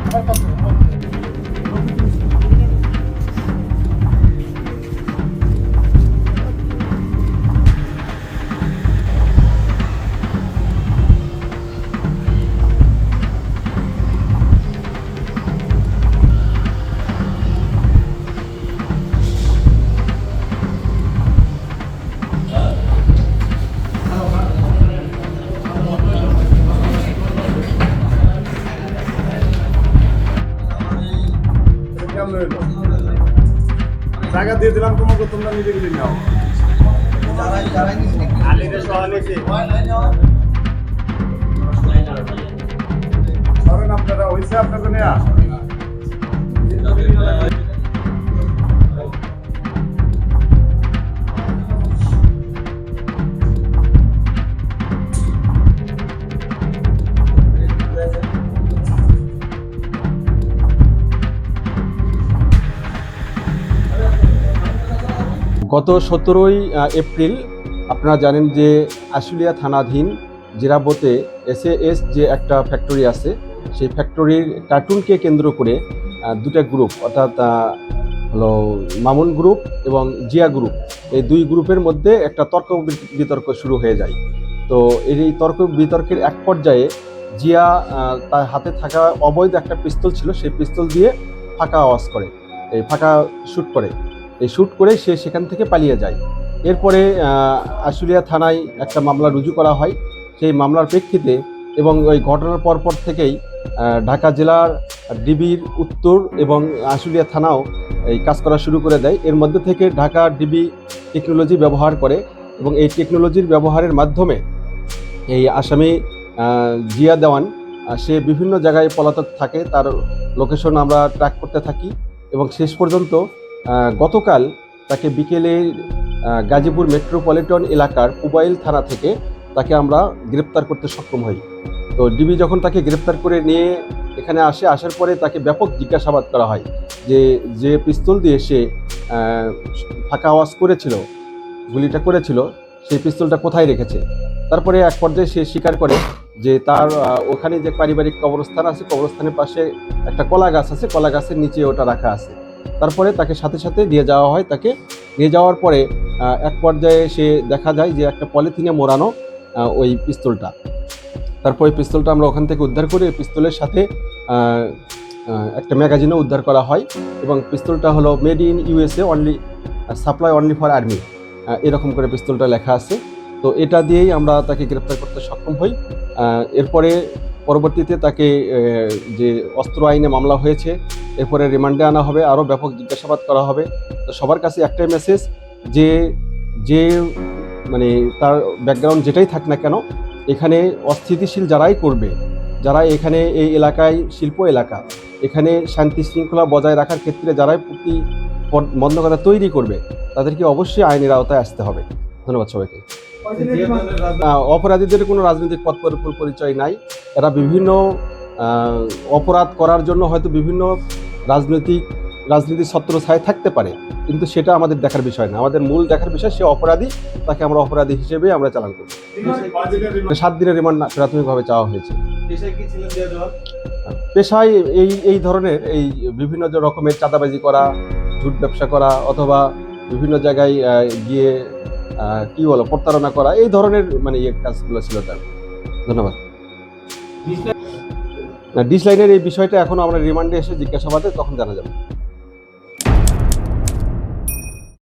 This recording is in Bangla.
আবার দিয়ে দিলাম তোমাকে তোমরা নিজে গেলে নাও। আপনারা হয়েছে আপনাকে নেয়া। গত সতেরোই এপ্রিল আপনারা জানেন যে আশুলিয়া থানাধীন জিরাবোতে এসএএস যে একটা ফ্যাক্টরি আছে, সেই ফ্যাক্টরির কার্টুনকে কেন্দ্র করে দুটা গ্রুপ, অর্থাৎ হলো মামুন গ্রুপ এবং জিয়া গ্রুপ, এই দুই গ্রুপের মধ্যে একটা তর্ক বিতর্ক শুরু হয়ে যায়। তো এই তর্ক বিতর্কের এক পর্যায়ে জিয়া তার হাতে থাকা অবৈধ একটা পিস্তল ছিল, সেই পিস্তল দিয়ে ফাঁকা আওয়াজ করে, এই ফাঁকা শ্যুট করে। শ্যুট করে সে সেখান থেকে পালিয়ে যায়। এরপরে আশুলিয়া থানায় একটা মামলা রুজু করা হয়। সেই মামলার প্রেক্ষিতে এবং ওই ঘটনার পরপর থেকেই ঢাকা জেলার ডিবির উত্তর এবং আশুলিয়া থানাও এই কাজ করা শুরু করে দেয়। এর মধ্যে থেকে ঢাকা ডিবি টেকনোলজি ব্যবহার করে এবং এই টেকনোলজির ব্যবহারের মাধ্যমে এই আসামি জিয়া দেওয়ান সে বিভিন্ন জায়গায় পলাতক থাকে। তার লোকেশন আমরা ট্র্যাক করতে থাকি এবং শেষ পর্যন্ত গতকাল তাকে বিকেলে গাজীপুর মেট্রোপলিটন এলাকার পুবাইল থানা থেকে তাকে আমরা গ্রেপ্তার করতে সক্ষম হই। তো ডিবি যখন তাকে গ্রেপ্তার করে নিয়ে এখানে আসে, আসার পরে তাকে ব্যাপক জিজ্ঞাসাবাদ করা হয় যে যে পিস্তল দিয়ে সে ফাঁকা আওয়াজ করেছিল, গুলিটা করেছিল, সেই পিস্তলটা কোথায় রেখেছে? তারপরে এক পর্যায়ে সে স্বীকার করে যে তার ওখানে যে পারিবারিক কবরস্থান আছে, কবরস্থানের পাশে একটা কলা গাছ আছে কলা গাছের নিচে ওটা রাখা আছে। তারপরে তাকে সাথে সাথে নিয়ে যাওয়া হয়। তাকে নিয়ে যাওয়ার পরে এক পর্যায়ে সে দেখা যায় যে একটা পলিথিনে মোড়ানো ওই পিস্তলটা। তারপর ওই পিস্তলটা আমরা ওখান থেকে উদ্ধার করি, পিস্তলের সাথে একটা ম্যাগাজিনও উদ্ধার করা হয় এবং পিস্তলটা হলো made in USA only supply only for army. এরকম করে পিস্তলটা লেখা আছে। তো এটা দিয়েই আমরা তাকে গ্রেপ্তার করতে সক্ষম হই। এরপরে পরবর্তীতে তাকে যে অস্ত্র আইনে মামলা হয়েছে এরপরে রিমান্ডে আনা হবে, আরও ব্যাপক জিজ্ঞাসাবাদ করা হবে। তো সবার কাছে একটাই মেসেজ যে যে মানে তার ব্যাকগ্রাউন্ড যেটাই থাক না কেন, এখানে অস্থিতিশীল যারাই করবে, যারা এখানে এই এলাকায় শিল্প এলাকা, এখানে শান্তি শৃঙ্খলা বজায় রাখার ক্ষেত্রে যারাই প্রতি বন্ধকতা তৈরি করবে, তাদেরকে অবশ্যই আইনের আওতায় আসতে হবে। ধন্যবাদ সবাইকে। অপরাধীদের কোনো রাজনৈতিক পথ পরি- পরিচয় নাই। এরা বিভিন্ন অপরাধ করার জন্য হয়তো বিভিন্ন রাজনৈতিক রাজনীতির ছত্র ছায় থাকতে পারে কিন্তু সেটা আমাদের দেখার বিষয় না। আমাদের মূল দেখার বিষয় সে অপরাধী তাকে আমরা অপরাধী হিসেবে আমরা চালান করব সাত দিনের রিমান্ড প্রাথমিকভাবে চাওয়া হয়েছে। পেশায় এই এই ধরনের এই বিভিন্ন যে রকমের চাঁদাবাজি করা ঝুট ব্যবসা করা অথবা বিভিন্ন জায়গায় গিয়ে কি বলো প্রতারণা করা এই ধরনের মানে ইয়ে কাজগুলো ছিল তার ধন্যবাদ। ডিসলাইনের এই বিষয়টা এখন আমরা রিমান্ডে এসে জিজ্ঞাসাবাদে তখন জানা যাবে।